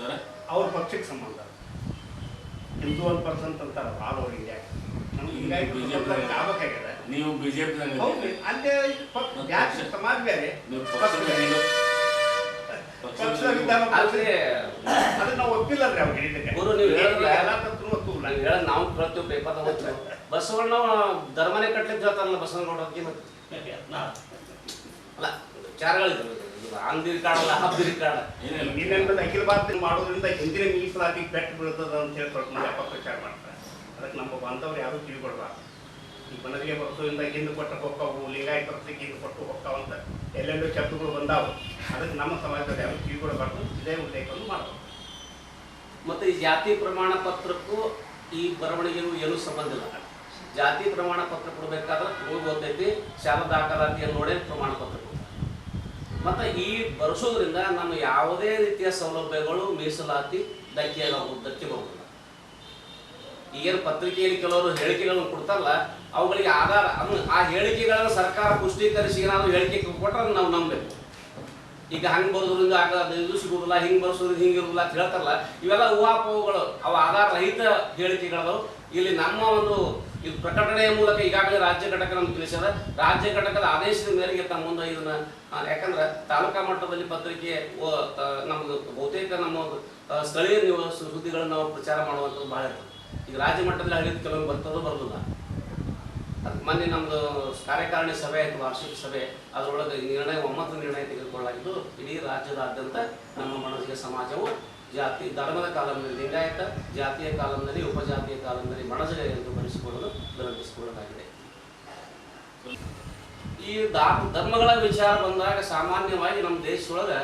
Sir ಅವ್ರ ಪಕ್ಷಕ್ಕೆ ಸಂಬಂಧ. ಹಿಂದೂ ಒಂದು ಪರ್ಸೆಂಟ್ ಅಂತಾರ ಆಲ್ ಓವರ್ ಇಂಡಿಯಾ. ನಮ್ಗೆ ಹಿಂಗಾಗಿ ನೀವು ಬಿಜೆಪಿ ಹೌದು ಅಲ್ಲೇ ಜಾತಿ ಸಮಾಜ ಬೇರೆ? ಅದನ್ನ ಒಪ್ಪಿಲ್ಲ ಅವ್ರಿಗೆ ಇದಕ್ಕೆ. ಗುರು, ನೀವು. ಎಲ್ಲ ತಪ್ಪು ಒಪ್ಪುಲ್ಲ ನಾವು ಹೇಳ ನಾವು ಕೇಳ್ತೀವಿ ಪೇಪರ್ ಬಸವಣ್ಣ ಧರ್ಮನೇ ಕಟ್ಲಿಕ್ಕೆ ಹೇಳ್ತಾರಲ್ಲ ಬಸವನಗೌಡ ಅವ್ರಿಗೆ ಅಲ್ಲ ವಿಚಾರಗಳಿದ್ದಾವೆ ಹಬ್ಬಿರಿ ಕಾಡ ಏನಿಲ್ಲ ಇನ್ನೇನು ಅಖಿಲ ಭಾರತ ಮಾಡೋದ್ರಿಂದ ಹಿಂದಿನ ಮೀಸಲಾತಿ ಪೆಟ್ಟು ಬೀಳ್ತದ ಅಂತ ಹೇಳಿ ಸ್ವಲ್ಪ ಮಂದಿ ಅಪಪ್ರಚಾರ ಮಾಡ್ತಾರೆ. ಅದಕ್ಕೆ ನಮ್ಮ ಬಾಂಧವ್ರು ಯಾರು ತಿಳ್ಕೊಡ್ಬಾರ್ದು. ಈ ಮನರಿಗೆ ಬರ್ತದಿಂದ ಹಿಂದೆ ಕೊಟ್ಟ ಹೋಗ್ತಾವು ಲಿಂಗಾಯತರಕ್ಕೆ ಹಿಂದೆ ಕೊಟ್ಟು ಹೋಗ್ತಾವ ಅಂತ ಎಲ್ಲೆಲ್ಲೋ ಶಬ್ದಗಳು ಬಂದಾವು. ಅದಕ್ಕೆ ನಮ್ಮ ಸಮಾಜದಲ್ಲಿ ಯಾರು ತಿಳ್ಕೊಡ್ಬಾರ್ದು. ಇದೇ ಉಲ್ಲೇಖವನ್ನು ಮಾಡಬೇಕು. ಮತ್ತೆ ಈ ಜಾತಿ ಪ್ರಮಾಣ ಪತ್ರಕ್ಕೂ ಈ ಬರವಣಿಗೆಗೂ ಏನೂ ಸಂಬಂಧ ಇಲ್ಲ. ಜಾತಿ ಪ್ರಮಾಣ ಪತ್ರ ಕೊಡಬೇಕಾದ್ರೆ ಹೋಗಿ ಓದೈತಿ ಶಾಲಾ ದಾಖಲಾತಿಯನ್ನು ನೋಡೇ ಪ್ರಮಾಣ ಪತ್ರ ಮತ್ತೆ ಈ ಬರೆಸೋದ್ರಿಂದ ನಮ್ಮ ಯಾವುದೇ ರೀತಿಯ ಸೌಲಭ್ಯಗಳು ಮೀಸಲಾತಿ ಧಕ್ಕೆಯಾಗಬಹುದು ಧಕ್ಕೆ ಬರುವುದಿಲ್ಲ ಈಗೇನು ಪತ್ರಿಕೆಯಲ್ಲಿ ಕೆಲವರು ಹೇಳಿಕೆಗಳನ್ನು ಕೊಡ್ತಾರಲ್ಲ, ಅವುಗಳಿಗೆ ಆಧಾರ ಆ ಹೇಳಿಕೆಗಳನ್ನು ಸರ್ಕಾರ ಪುಷ್ಟೀಕರಿಸಿ ಏನಾದ್ರು ಹೇಳಿಕೆ ಕೊಟ್ಟರೆ ನಾವು ನಂಬಬೇಕು. ಈಗ ಹಂಗೆ ಬರೋದ್ರಿಂದ ಆಗ ಅದು ಇದು ಸಿಗುದಿಲ್ಲ, ಹಿಂಗೆ ಬರ್ಸೋದ್ರಿಂದ ಹಿಂಗೆ ಇರೋದಿಲ್ಲ ಅಂತ ಹೇಳ್ತಾರಲ್ಲ, ಇವೆಲ್ಲ ಊಹಾಪೋಹಗಳು. ಅವು ಆಧಾರ ರಹಿತ ಹೇಳಿಕೆಗಳು ಇಲ್ಲಿ ನಮ್ಮ ಒಂದು ಇದು ಪ್ರಕಟಣೆಯ ಮೂಲಕ ಈಗಾಗಲೇ ರಾಜ್ಯ ಘಟಕ ನಮ್ಗೆ ತಿಳಿಸ್ಯಾರ ರಾಜ್ಯ ಘಟಕದ ಆದೇಶದ ಮೇರೆಗೆ ತಮ್ಮ ಮುಂದೆ ಇದನ್ನ ಯಾಕಂದ್ರೆ ತಾಲೂಕಾ ಮಟ್ಟದಲ್ಲಿ ಪತ್ರಿಕೆ ನಮ್ಗೆ ಬಹುತೇಕ ನಮ್ಮ ಸ್ಥಳೀಯ ನೀವು ಸುದ್ದಿಗಳನ್ನು ನಾವು ಪ್ರಚಾರ ಮಾಡುವಂಥದ್ದು ಬಹಳ ಇರ್ತದೆ. ಈಗ ರಾಜ್ಯ ಮಟ್ಟದಲ್ಲಿ ಹಳ್ಳಿ ಕೆಲವೊಂದು ಬರ್ತದೋ ಬರೋದಿಲ್ಲ. ಮೊನ್ನೆ ನಮ್ದು ಕಾರ್ಯಕಾರಿಣಿ ಸಭೆ ಆಯ್ತು, ವಾರ್ಷಿಕ ಸಭೆ. ಅದರೊಳಗೆ ನಿರ್ಣಯ ಒಮ್ಮತ ನಿರ್ಣಯ ತೆಗೆದುಕೊಳ್ಳಲಾಗಿದ್ದು, ಇಡೀ ರಾಜ್ಯದಾದ್ಯಂತ ನಮ್ಮ ಮನಸ್ಸಿಗೆ ಸಮಾಜವು ಜಾತಿ ಧರ್ಮದ ಕಾಲಂನಲ್ಲಿ ಲಿಂಗಾಯತ, ಜಾತಿಯ ಕಾಲಂನಲ್ಲಿ ಉಪಜಾತಿಯ ಕಾಲಂನಲ್ಲಿ ಮಣಜರ ಎಂದು ಬರೆಸಿಕೊಳ್ಳಲು ವಿನಂತಿಸಿಕೊಳ್ಳಲಾಗಿದೆ ಈ ಧರ್ಮಗಳ ವಿಚಾರ ಬಂದಾಗ ಸಾಮಾನ್ಯವಾಗಿ ನಮ್ಮ ದೇಶದೊಳಗೆ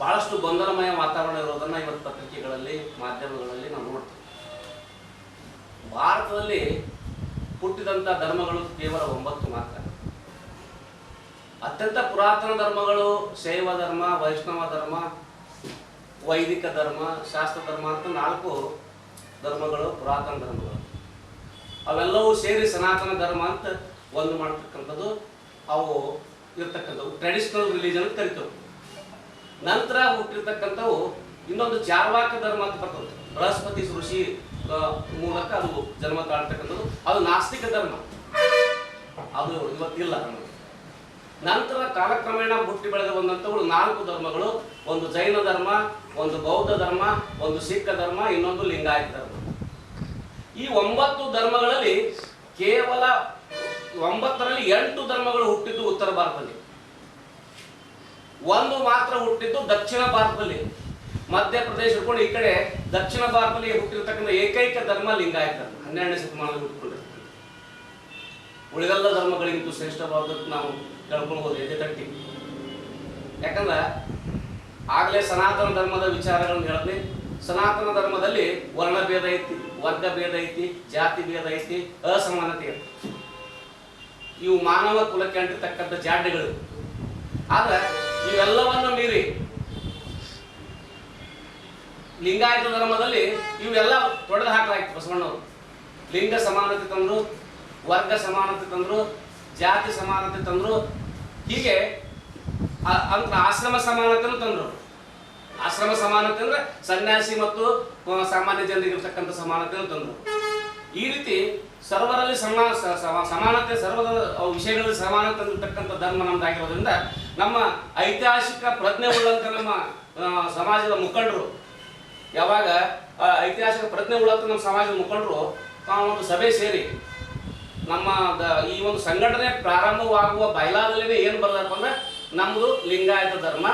ಬಹಳಷ್ಟು ಗೊಂದಲಮಯ ವಾತಾವರಣ ಇರೋದನ್ನ ಇವತ್ತು ಪತ್ರಿಕೆಗಳಲ್ಲಿ, ಮಾಧ್ಯಮಗಳಲ್ಲಿ ನಾವು ನೋಡ್ತೀವಿ. ಭಾರತದಲ್ಲಿ ಹುಟ್ಟಿದಂಥ ಧರ್ಮಗಳು ಕೇವಲ ಒಂಬತ್ತು ಮಾತ್ರ. ಅತ್ಯಂತ ಪುರಾತನ ಧರ್ಮಗಳು ಶೈವ ಧರ್ಮ, ವೈಷ್ಣವ ಧರ್ಮ ವೈದಿಕ ಧರ್ಮ, ಶಾಸ್ತ್ರ ಧರ್ಮ ಅಂತ ನಾಲ್ಕು ಧರ್ಮಗಳು, ಪುರಾತನ ಧರ್ಮಗಳು. ಅವೆಲ್ಲವೂ ಸೇರಿ ಸನಾತನ ಧರ್ಮ ಅಂತ ಒಂದು ಮಾಡ್ತಕ್ಕಂಥದ್ದು. ಅವು ಇರ್ತಕ್ಕಂಥವು ಟ್ರೆಡಿಷನಲ್ ರಿಲಿಜನ್ ಕರಿತವು. ನಂತರ ಹುಟ್ಟಿರ್ತಕ್ಕಂಥವು ಇನ್ನೊಂದು ಚಾರ್ವಾಕ ಧರ್ಮ ಅಂತ ಬರ್ತದೆ. ಬೃಹಸ್ಪತಿ ಋಷಿ ಮೂಲಕ ಅದು ಜನ್ಮ ತಾಳ್ತಕ್ಕಂಥದ್ದು. ಅದು ನಾಸ್ತಿಕ ಧರ್ಮ. ಅದು ಇವತ್ತಿಲ್ಲ ನಂತರ ಕಾಲಕ್ರಮೇಣ ಹುಟ್ಟಿ ಬೆಳೆದು ಬಂದಂಥವು ನಾಲ್ಕು ಧರ್ಮಗಳು. ಒಂದು ಜೈನ ಧರ್ಮ, ಒಂದು ಬೌದ್ಧ ಧರ್ಮ, ಒಂದು ಸಿಖ್ ಧರ್ಮ, ಇನ್ನೊಂದು ಲಿಂಗಾಯತ ಧರ್ಮ. ಈ ಒಂಬತ್ತು ಧರ್ಮಗಳಲ್ಲಿ ಕೇವಲ ಒಂಬತ್ತರಲ್ಲಿ ಎಂಟು ಧರ್ಮಗಳು ಹುಟ್ಟಿದ್ದು ಉತ್ತರ ಭಾರತದಲ್ಲಿ. ಒಂದು ಮಾತ್ರ ಹುಟ್ಟಿದ್ದು ದಕ್ಷಿಣ ಭಾರತದಲ್ಲಿ. ಮಧ್ಯಪ್ರದೇಶ ಹಿಡ್ಕೊಂಡು ಈ ಕಡೆ ದಕ್ಷಿಣ ಭಾರತದಲ್ಲಿ ಹುಟ್ಟಿರ್ತಕ್ಕಂಥ ಏಕೈಕ ಧರ್ಮ ಲಿಂಗಾಯತ ಧರ್ಮ. ಹನ್ನೆರಡನೇ ಶತಮಾನದಲ್ಲಿ ಹುಟ್ಟಿಕೊಂಡಿರ್ತಕ್ಕಂಥ ಉಳಿದೆಲ್ಲ ಧರ್ಮಗಳಿಗಿಂತ ಶ್ರೇಷ್ಠವಾದದ್ದು ನಾವು ಹೇಳ್ಕೊಳ್ಬೋದು ಎದೆ ತಟ್ಟಿ. ಯಾಕಂದ್ರೆ ಆಗ್ಲೇ ಸನಾತನ ಧರ್ಮದ ವಿಚಾರಗಳನ್ನು ಹೇಳಿದ್ನಿ ಸನಾತನ ಧರ್ಮದಲ್ಲಿ ವರ್ಣ ಭೇದ ಐತಿ ವರ್ಗ ಭೇದ ಐತಿ ಜಾತಿ ಭೇದ ಐತಿ, ಅಸಮಾನತೆ ಐತಿ. ಇವು ಮಾನವ ಕುಲಕ್ಕೆ ಅಂಟಿರ್ತಕ್ಕಂಥ ಜಾಡ್ಯಗಳು. ಆದ್ರೆ ಇವೆಲ್ಲವನ್ನು ಮೀರಿ ಲಿಂಗಾಯತ ಧರ್ಮದಲ್ಲಿ ಇವೆಲ್ಲ ತೊಡೆದು ಹಾಕಲಾಗಿತ್ತು ಬಸವಣ್ಣವರು. ಲಿಂಗ ಸಮಾನತೆ ತಂದ್ರು, ವರ್ಗ ಸಮಾನತೆ ತಂದ್ರು ಜಾತಿ ಸಮಾನತೆ ತಂದರು. ಹೀಗೆ ಅಂತ ಆಶ್ರಮ ಸಮಾನತೆನೂ ತಂದರು. ಆಶ್ರಮ ಸಮಾನತೆ ಅಂದ್ರೆ ಸನ್ಯಾಸಿ ಮತ್ತು ಸಾಮಾನ್ಯ ಜನರಿಗಿರ್ತಕ್ಕಂಥ ಸಮಾನತೆಯನ್ನು ತಂದರು. ಈ ರೀತಿ ಸರ್ವರಲ್ಲಿ ಸಮಾನ ಸಮಾನತೆ, ಸರ್ವದ ವಿಷಯಗಳಲ್ಲಿ ಸಮಾನತೆ ಇರ್ತಕ್ಕಂಥ ಧರ್ಮ ನಮ್ದಾಗಿರೋದ್ರಿಂದ ನಮ್ಮ ಐತಿಹಾಸಿಕ ಪ್ರಜ್ಞೆ ಉಳ್ಳಂತ ನಮ್ಮ ಸಮಾಜದ ಮುಖಂಡರು, ಯಾವಾಗ ಐತಿಹಾಸಿಕ ಪ್ರಜ್ಞೆ ಉಳ್ಳಂತ ನಮ್ಮ ಸಮಾಜದ ಮುಖಂಡರು ಒಂದು ಸಭೆ ಸೇರಿ ನಮ್ಮ ಈ ಒಂದು ಸಂಘಟನೆ ಪ್ರಾರಂಭವಾಗುವ ಬಯಲಾದಲ್ಲಿ ಏನು ಬರಲಪ್ಪ ಅಂದ್ರೆ ನಮ್ಮದು ಲಿಂಗಾಯತ ಧರ್ಮ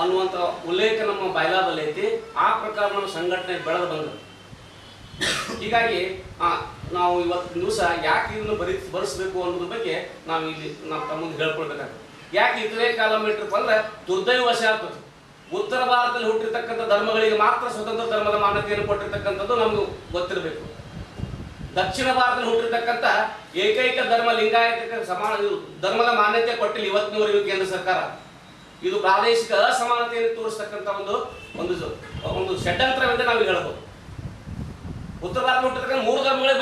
ಅನ್ನುವಂಥ ಉಲ್ಲೇಖ ನಮ್ಮ ಬಯಲಾದಲ್ಲಿ ಐತಿ. ಆ ಪ್ರಕಾರ ನಮ್ಮ ಸಂಘಟನೆ ಬೆಳೆದು ಬಂದದ್ದು. ಹೀಗಾಗಿ ನಾವು ಇವತ್ತಿನ ದಿವಸ ಯಾಕೆ ಇದನ್ನು ಬರಿ, ಬರೆಸ್ಬೇಕು ಅನ್ನೋದ್ರ ಬಗ್ಗೆ ನಾವು ಇಲ್ಲಿ ನಾವು ತಮ್ಮ ಹೇಳ್ಕೊಳ್ಬೇಕಾಗ್ತದೆ ಯಾಕೆ ಇತರೆ ಕಾಲೋಮೀಟರ್ ಅಂದ್ರೆ ದುರ್ದೈವಶ ಆಗ್ತದೆ. ಉತ್ತರ ಭಾರತದಲ್ಲಿ ಹುಟ್ಟಿರ್ತಕ್ಕಂಥ ಧರ್ಮಗಳಿಗೆ ಮಾತ್ರ ಸ್ವತಂತ್ರ ಧರ್ಮದ ಮಾನ್ಯತೆಯನ್ನು ಕೊಟ್ಟಿರ್ತಕ್ಕಂಥದ್ದು ನಮ್ಗೆ ಗೊತ್ತಿರಬೇಕು. ದಕ್ಷಿಣ ಭಾರತದಲ್ಲಿ ಹುಟ್ಟಿರ್ತಕ್ಕಂಥ ಏಕೈಕ ಧರ್ಮ ಲಿಂಗಾಯತ ಸಮಾನ ಧರ್ಮದ ಮಾನ್ಯತೆ ಕೊಟ್ಟಿಲ್ಲ ಇವತ್ತಿನವರೆಗೂ ಕೇಂದ್ರ ಸರ್ಕಾರ. ಇದು ಪ್ರಾದೇಶಿಕ ಅಸಮಾನತೆಯನ್ನು ತೋರಿಸ್ತಕ್ಕಂಥ ಒಂದು ಒಂದು ಒಂದು ಷಡ್ಯಂತ್ರವೆಂದು ನಾವು ಹೇಳಬಹುದು. ಉತ್ತರ ಭಾರತ ಹುಟ್ಟಿರ್ತಕ್ಕಂಥ ಮೂರು ಧರ್ಮಗಳಿಗೆ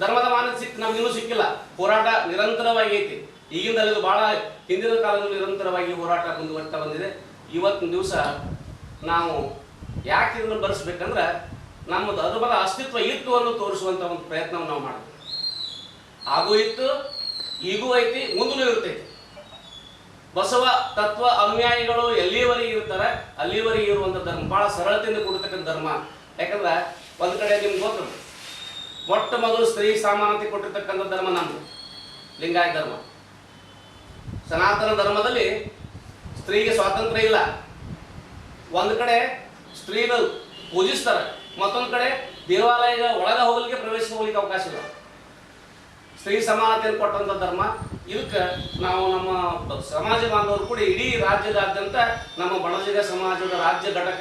ಧರ್ಮದ ಮಾನ್ಯತೆ ಸಿಕ್ ನಮ್ಗೆ ಇನ್ನೂ ಸಿಕ್ಕಿಲ್ಲ. ಹೋರಾಟ ನಿರಂತರವಾಗಿ ಐತಿ. ಈಗಿಂದ ಇದು ಬಹಳ ಹಿಂದಿನ ಕಾಲದಲ್ಲಿ ನಿರಂತರವಾಗಿ ಹೋರಾಟ ಮುಂದುವರಿತಾ ಬಂದಿದೆ. ಇವತ್ತಿನ ದಿವಸ ನಾವು ಯಾಕೆ ಇದನ್ನು ಬರೆಸ್ಬೇಕಂದ್ರೆ ನಮ್ಮದು ಅನುಬಲ ಅಸ್ತಿತ್ವ ಇತ್ತು ಅನ್ನು ತೋರಿಸುವಂತ ಒಂದು ಪ್ರಯತ್ನವನ್ನು ನಾವು ಮಾಡಬೇಕು ಆಗೂ ಇತ್ತು, ಈಗೂ ಐತಿ, ಮುಂದೂ ಇರ್ತೈತಿ. ಬಸವ ತತ್ವ ಅನುಯಾಯಿಗಳು ಎಲ್ಲಿವರೆಗೆ ಇರ್ತಾರೆ, ಅಲ್ಲಿವರೆಗೆ ಇರುವಂಥ ಧರ್ಮ, ಬಹಳ ಸರಳತೆಯಿಂದ ಕೊಡತಕ್ಕಂಥ ಧರ್ಮ. ಯಾಕಂದ್ರೆ ಒಂದ್ ಕಡೆ ನಿಮ್ಗೆ ಗೊತ್ತು ಮೊಟ್ಟ ಮೊದಲು ಸ್ತ್ರೀ ಸಮಾನತೆ ಕೊಟ್ಟಿರ್ತಕ್ಕಂಥ ಧರ್ಮ ನಮ್ದು, ಲಿಂಗಾಯತ ಧರ್ಮ. ಸನಾತನ ಧರ್ಮದಲ್ಲಿ ಸ್ತ್ರೀಗೆ ಸ್ವಾತಂತ್ರ್ಯ ಇಲ್ಲ. ಒಂದ್ ಕಡೆ ಸ್ತ್ರೀನ ಪೂಜಿಸ್ತಾರೆ ಮತ್ತೊಂದ್ ಕಡೆ ದೇವಾಲಯದ ಒಳಗ ಹೋಗ್ಲಿಕ್ಕೆ ಪ್ರವೇಶ ಹೋಗ್ಲಿಕ್ಕೆ ಅವಕಾಶ ಇಲ್ಲ. ಸ್ತ್ರೀ ಸಮಾನತೆಯನ್ನು ಕೊಟ್ಟಂತ ಧರ್ಮ, ಇದಕ್ಕೆ ನಾವು ನಮ್ಮ ಸಮಾಜ ಬಾಂಧವರು ಕೂಡ ಇಡೀ ರಾಜ್ಯದಾದ್ಯಂತ ನಮ್ಮ ಬಣಜಿಗ ಸಮಾಜದ ರಾಜ್ಯ ಘಟಕ,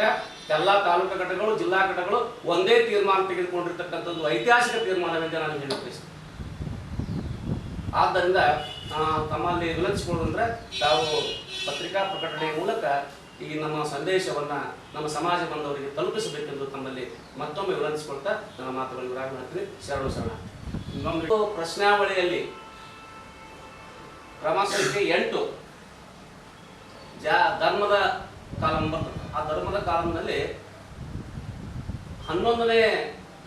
ಎಲ್ಲ ತಾಲೂಕು ಘಟಕಗಳು, ಜಿಲ್ಲಾ ಘಟಕಗಳು ಒಂದೇ ತೀರ್ಮಾನ ತೆಗೆದುಕೊಂಡಿರ್ತಕ್ಕಂಥದ್ದು ಐತಿಹಾಸಿಕ ತೀರ್ಮಾನವೆಂದು ನಾನು ಹೇಳಿ ಬಯಸ್ತೇನೆ. ಆದ್ದರಿಂದ ತಮ್ಮಲ್ಲಿ ವಿನಂತಿಸಿಕೊಳ್ಳುವಂದ್ರೆ ತಾವು ಪತ್ರಿಕಾ ಪ್ರಕಟಣೆಯ ಮೂಲಕ ಈ ನಮ್ಮ ಸಂದೇಶವನ್ನ ನಮ್ಮ ಸಮಾಜ ಬಂದವರಿಗೆ ತಲುಪಿಸಬೇಕೆಂದು ತಮ್ಮಲ್ಲಿ ಮತ್ತೊಮ್ಮೆ ವಿನಂತಿಸಿಕೊಳ್ತಾ ನನ್ನ ಮಾತುಗಳನ್ನು ವಿರಾಮ ಶರಣು ಶರಣ. ಇನ್ನೊಂದು ಪ್ರಶ್ನಾವಳಿಯಲ್ಲಿ ಕ್ರಮ ಸಂಖ್ಯೆ ಎಂಟು. ಜಾ ಧರ್ಮದ ಕಾಲಂ ಬರ್ತದೆ ಆ ಧರ್ಮದ ಕಾಲಂನಲ್ಲಿ ಹನ್ನೊಂದನೇ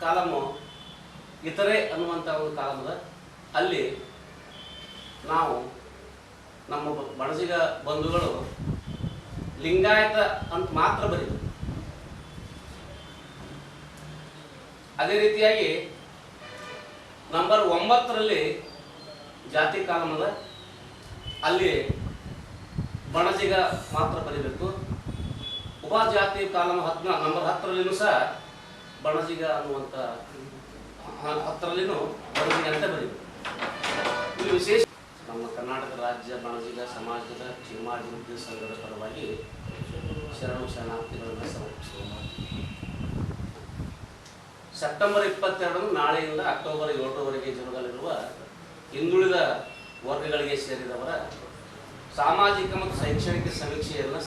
ಕಾಲಮು ಇತರೆ ಅನ್ನುವಂಥ ಒಂದು ಕಾಲಮದ ಅಲ್ಲಿ ನಾವು ನಮ್ಮ ಬಣಜಿಗ ಬಂಧುಗಳು ಲಿಂಗಾಯತ ಅಂತ ಮಾತ್ರ ಬರೀತಾರೆ ಅದೇ ರೀತಿಯಾಗಿ ನಂಬರ್ ಒಂಬತ್ತರಲ್ಲಿ ಜಾತಿ ಕಾಲಮದ ಅಲ್ಲಿ ಬಣಜಿಗ ಮಾತ್ರ ಬರೀಬೇಕು. ಉಪಜಾತಿ ಕಾಲಮ ಹತ್ನ ನಂಬರ್ ಹತ್ತರಲ್ಲಿನೂ ಸಹ ಬಣಜಿಗ ಅನ್ನುವಂಥ ಹತ್ತರಲ್ಲಿನೂ ಬಣಜಿಗ ಅಂತ ಬರೀಬೇಕು. ಇದು ವಿಶೇಷ ನಮ್ಮ ಕರ್ನಾಟಕ ರಾಜ್ಯ ಬಣಜಿಗ ಸಮಾಜದ ಕ್ಷೇಮಾಭಿವೃದ್ಧಿ ಸಂಘದ ಪರವಾಗಿ ಶರಣು ಶರಣಾರ್ಥಿಗಳನ್ನು ಸಮರ್ಪಿಸುವ ಸೆಪ್ಟೆಂಬರ್ ಇಪ್ಪತ್ತೆರಡನ್ನು ನಾಳೆಯಿಂದ ಅಕ್ಟೋಬರ್ ಏಳರವರೆಗೆ ಜರುಗಲಿರುವ ಹಿಂದುಳಿದ ವರ್ಗಗಳಿಗೆ ಸೇರಿದವರ ಸಾಮಾಜಿಕ ಮತ್ತು ಶೈಕ್ಷಣಿಕ ಸಮೀಕ್ಷೆಯನ್ನು